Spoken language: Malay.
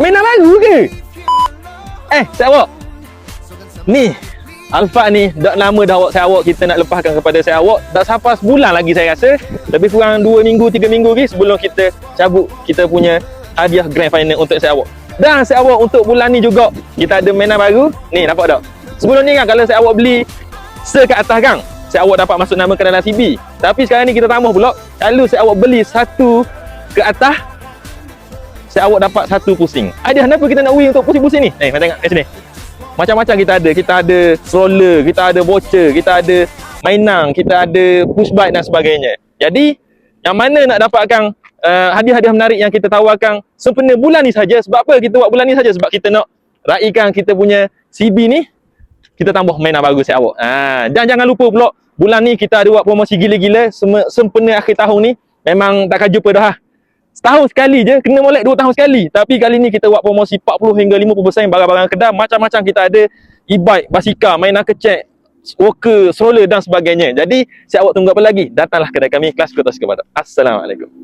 Mainan baru ke? Eh, saya awak. Ni, Alfa ni, dah lama dah awak saya awak kita nak lepaskan kepada saya awak. Dah sampai sebulan lagi saya rasa. Lebih kurang 2 minggu, 3 minggu lagi sebelum kita cabut kita punya hadiah grand final untuk saya awak. Dan saya awak untuk bulan ni juga, kita ada mainan baru. Ni, nampak tak? Sebelum ni kan, kalau saya awak beli se ke atas kan, saya awak dapat masuk nama ke dalam CB. Tapi sekarang ni kita tambah pula, kalau saya awak beli satu ke atas, saya awak dapat satu pusing. Ada kenapa kita nak win untuk pusing-pusing ni? Eh, mari tengok kat sini. Macam-macam kita ada. Kita ada stroller, kita ada voucher, kita ada mainan, kita ada push bike dan sebagainya. Jadi, yang mana nak dapatkan uh, hadiah-hadiah menarik yang kita tawarkan sempena bulan ni saja. Sebab apa kita buat bulan ni saja? Sebab kita nak raikan kita punya CB ni, kita tambah mainan baru saya awak. Ha, dan jangan lupa pula, bulan ni kita ada buat promosi gila-gila. Sem- Sempena akhir tahun ni, memang takkan jumpa dah. Setahun sekali je, kena molek dua tahun sekali. Tapi kali ni kita buat promosi 40 hingga 50% barang-barang kedai. Macam-macam kita ada e-bike, basikal, mainan kecek, walker, stroller dan sebagainya. Jadi, siap awak tunggu apa lagi? Datanglah kedai kami, kelas Kota Sekepada. Assalamualaikum.